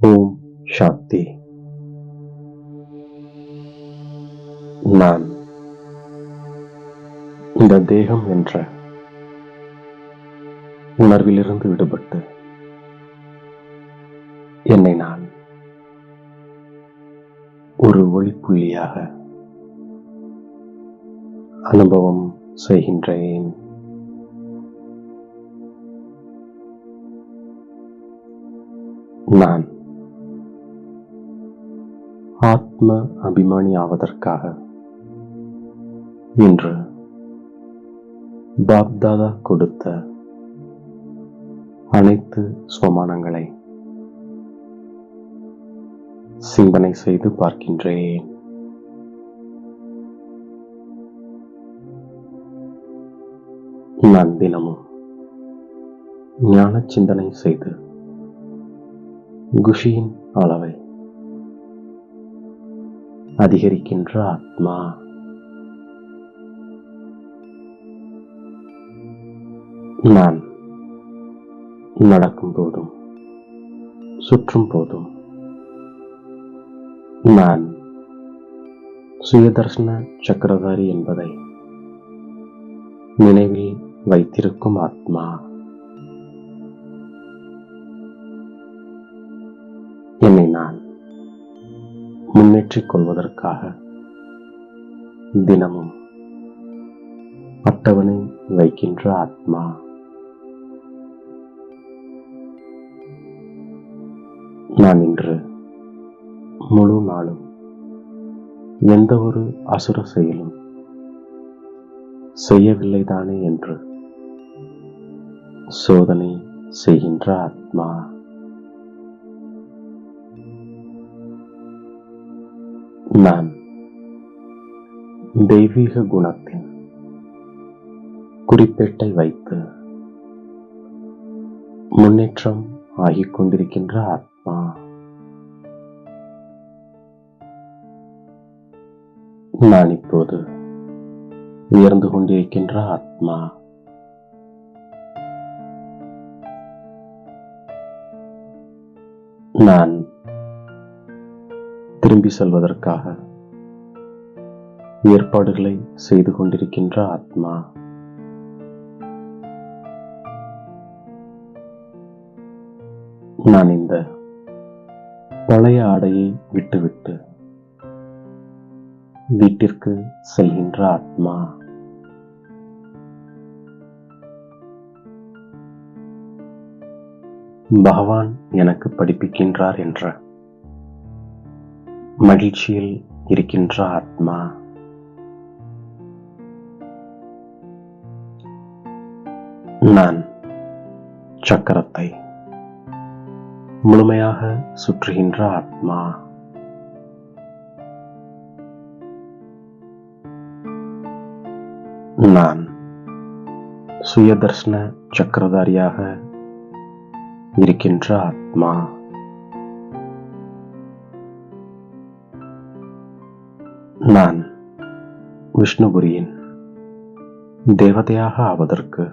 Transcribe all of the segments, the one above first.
ஓம் சாந்தி. நான் இந்த தேகம் என்ற உணர்விலிருந்து விடுபட்டு என்னை நான் ஒரு ஒளிப்புள்ளியாக அனுபவம் செய்கின்றேன். நான் ஆத்ம அபிமானி ஆவதற்காக இன்று பாப்தாதா கொடுத்த அனைத்து சோமானங்களை சிந்தனை செய்து பார்க்கின்றேன். நான் தினமும் ஞான சிந்தனை செய்து குஷியின் அளவை அதிகரிக்கின்ற ஆத்மா. நான் நடக்கும் போதும் சுற்றும் போதும் நான் சுயதர்ஷன சக்கரதாரி என்பதை நினைவில் வைத்திருக்கும் ஆத்மா. முன்னேற்றிக் கொள்வதற்காக தினமும் அட்டவணை வைக்கின்ற ஆத்மா. நான் இன்று முழு நாளும் எந்த ஒரு அசுர செயலும் செய்யவில்லைதானே என்று சோதனை செய்கின்ற ஆத்மா. நான் தெய்வீக குணத்தின் குறிப்பேட்டை வைத்து முன்னேற்றம் ஆகிக் கொண்டிருக்கின்ற ஆத்மா நான் இப்போது உயர்ந்து கொண்டிருக்கின்ற ஆத்மா. நான் திரும்பி செல்வதற்காக ஏற்பாடுகளை செய்து கொண்டிருக்கின்ற ஆத்மா. நான் இந்த பழைய ஆடையை விட்டுவிட்டு வீட்டிற்கு செல்கின்ற ஆத்மா. பகவான் எனக்கு படிப்பிக்கின்றார் என்ற மகிழ்ச்சியில் இருக்கின்ற ஆத்மா. நான் சக்கரத்தை முழுமையாக சுற்றுகின்ற ஆத்மா. நான் சுயதர்ஷன சக்கரதாரியாக இருக்கின்ற ஆத்மா. விஷ்ணுபுரியின் தேவதையாக ஆவதற்கு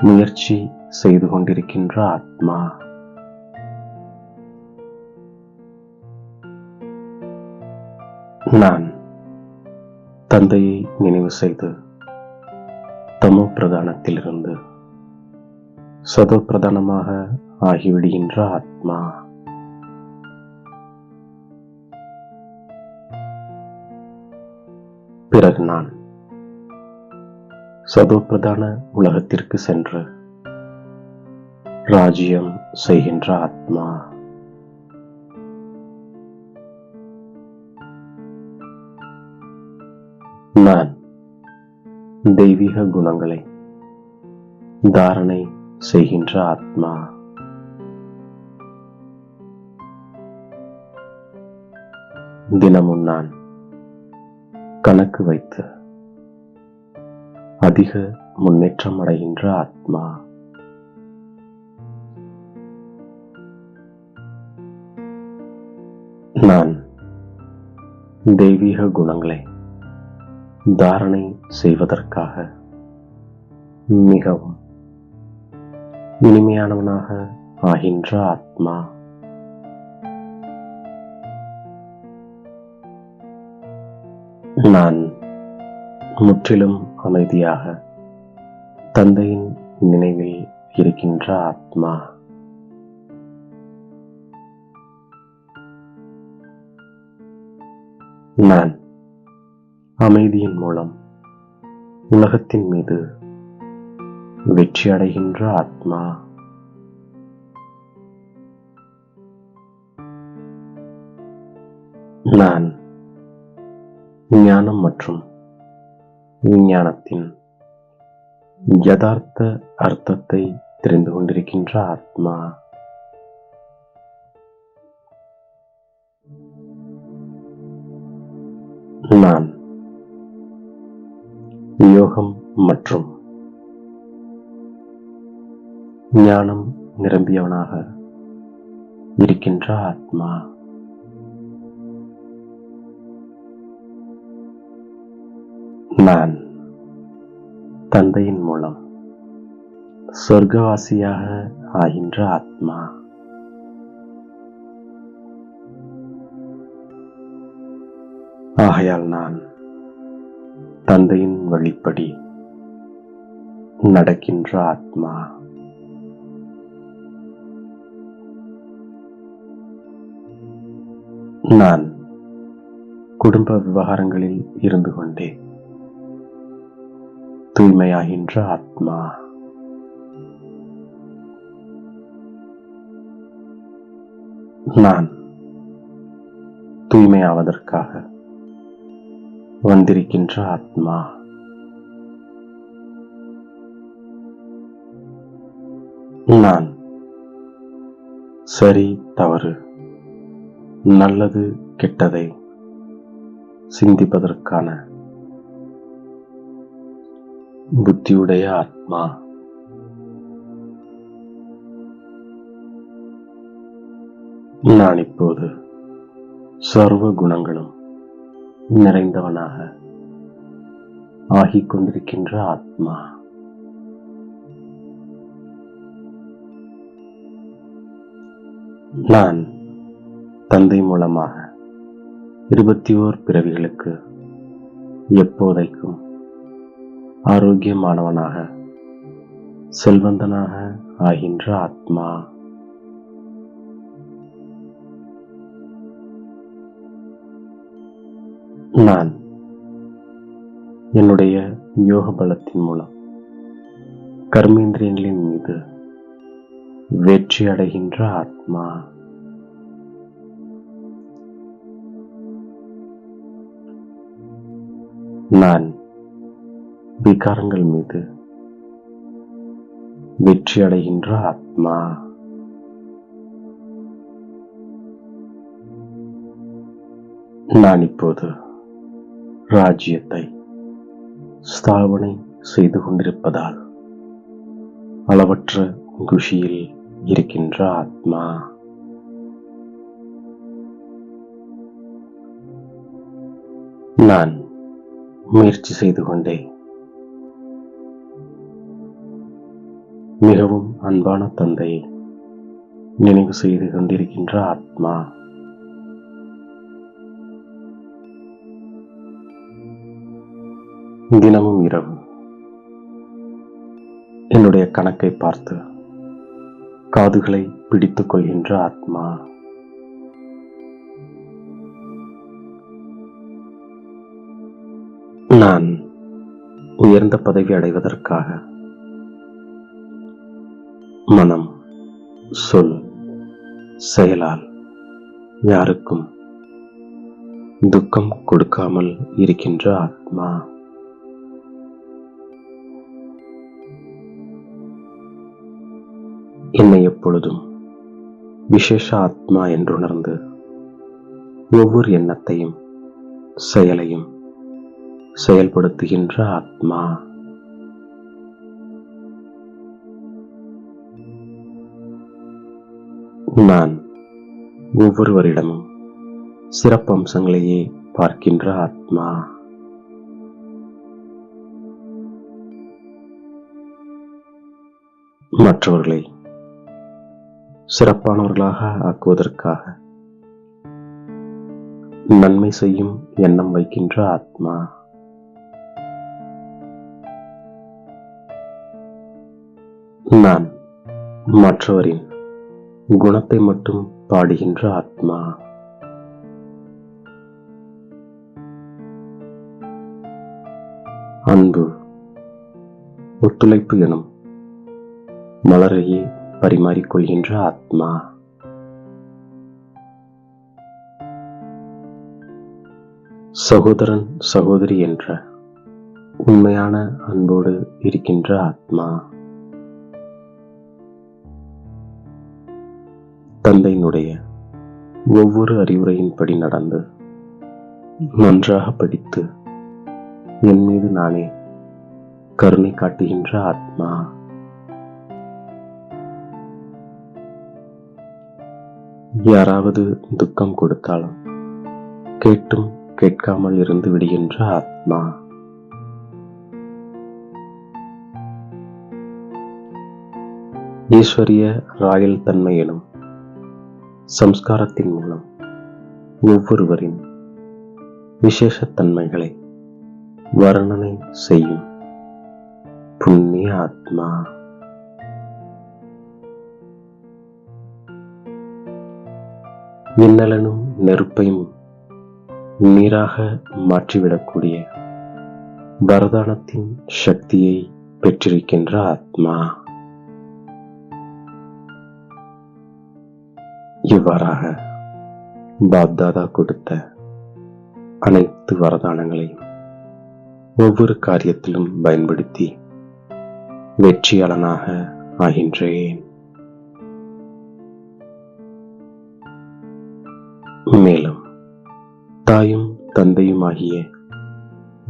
முயற்சி செய்து கொண்டிருக்கின்ற ஆத்மா. நான் தந்தையை நினைவு செய்து தமோ பிரதானத்திலிருந்து சதோ பிரதானமாக ஆகிவிடுகின்ற ஆத்மா. பிறகு நான் சதோப்பிரதான உலகத்திற்கு சென்று ராஜ்யம் செய்கின்ற ஆத்மா. நான் தெய்வீக குணங்களை தாரணை செய்கின்ற ஆத்மா. தினமும் நான் கணக்கு வைத்து அதிக முன்னேற்றம் அடைகின்ற ஆத்மா. நான் தெய்வீக குணங்களை தாரணை செய்வதற்காக மிகவும் இனிமையானவனாக ஆகின்ற ஆத்மா. நான் முற்றிலும் அமைதியாக தந்தையின் நினைவில் இருக்கின்ற ஆத்மா. நான் அமைதியின் மூலம் உலகத்தின் மீது வெற்றி அடைகின்ற ஆத்மா. நான் மற்றும் விஞ்ஞானத்தின் யதார்த்த அர்த்தத்தை தெரிந்து கொண்டிருக்கின்ற ஆத்மா. நான் யோகம் மற்றும் ஞானம் நிரம்பியவனாக இருக்கின்ற ஆத்மா. நான் தந்தையின் மூலம் சொர்க்கவாசியாக ஆகின்ற ஆத்மா. ஆகையால் நான் தந்தையின் வழிப்படி நடக்கின்ற ஆத்மா. நான் குடும்ப விவகாரங்களில் இருந்து கொண்டே தூய்மையாகின்ற ஆத்மா. நான் தூய்மையாவதற்காக வந்திருக்கின்ற ஆத்மா. நான் சரி தவறு நல்லது கெட்டதை சிந்திப்பதற்கான புத்தியுடைய ஆத்மா நான் இப்போது சர்வ குணங்களும் நிறைந்தவனாக ஆகிக் கொண்டிருக்கின்ற ஆத்மா நான் தந்தை மூலமாக இருபத்தி ஓர் பிறவிகளுக்கு எப்போதைக்கும் ஆரோக்கியமானவனாக செல்வந்தனாக ஆகின்ற ஆத்மா. நான் என்னுடைய யோக பலத்தின் மூலம் கர்மேந்திரியங்களின் மீது வெற்றி அடைகின்ற ஆத்மா. நான் விகாரங்கள் மீது வெற்றி அடைகின்ற ஆத்மா. நான் இப்போது ராஜ்யத்தை ஸ்தாபனை செய்து கொண்டிருப்பதால் அளவற்ற குஷியில் இருக்கின்ற ஆத்மா. நான் முயற்சி செய்து கொண்டேன். மிகவும் அன்பான தந்தையை நினைவு செய்து கொண்டிருக்கின்ற ஆத்மா. தினமும் இரவு என்னுடைய கணக்கை பார்த்து காதுகளை பிடித்துக் கொள்கின்ற ஆத்மா. நான் உயர்ந்த பதவி அடைவதற்காக மனம் சொல் செயலால் யாருக்கும் துக்கம் கொடுக்காமல் இருக்கின்ற ஆத்மா. என்னை எப்பொழுதும் விசேஷ ஆத்மா என்றுணர்ந்து ஒவ்வொரு எண்ணத்தையும் செயலையும் செயல்படுத்துகின்ற ஆத்மா. நான் ஒவ்வொருவரிடமும் சிறப்பம்சங்களையே பார்க்கின்ற ஆத்மா. மற்றவர்களை சிறப்பானவர்களாக ஆக்குவதற்காக நன்மை செய்யும் எண்ணம் வைக்கின்ற ஆத்மா. நான் மற்றவரின் குணத்தை மட்டும் பாடுகின்ற ஆத்மா. அன்பு ஒத்துழைப்பு எனும் மலரையே பரிமாறிக்கொள்கின்ற ஆத்மா. சகோதரன் சகோதரி என்ற உண்மையான அன்போடு இருக்கின்ற ஆத்மா. தந்தையினுடைய ஒவ்வொரு அறிவுரையின்படி நடந்து நன்றாக படித்து என் மீது நானே கருணை காட்டுகின்ற ஆத்மா. யாராவது துக்கம் கொடுத்தாலும் கேட்டும் கேட்காமல் இருந்து விடுகின்ற ஆத்மா. ஈஸ்வரிய ராயல் தன்மை எனும் சம்ஸ்காரத்தின் மூலம் ஒவ்வொருவரின் விசேஷத்தன்மைகளை வர்ணனை செய்யும் புண்ணிய ஆத்மா. மின்னலனும் நெருப்பையும் நீராக மாற்றிவிடக்கூடிய வரதானத்தின் சக்தியை பெற்றிருக்கின்ற ஆத்மா. இவ்வாறாக பாப்தாதா கொடுத்த அனைத்து வரதானங்களையும் ஒவ்வொரு காரியத்திலும் பயன்படுத்தி வெற்றியாளனாக ஆகின்றேன். மேலும் தாயும் தந்தையுமாகிய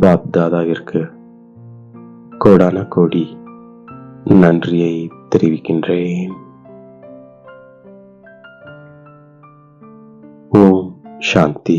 பாப்தாதாவிற்கு கோடான கோடி நன்றியை தெரிவிக்கின்றேன். ஓம் சாந்தி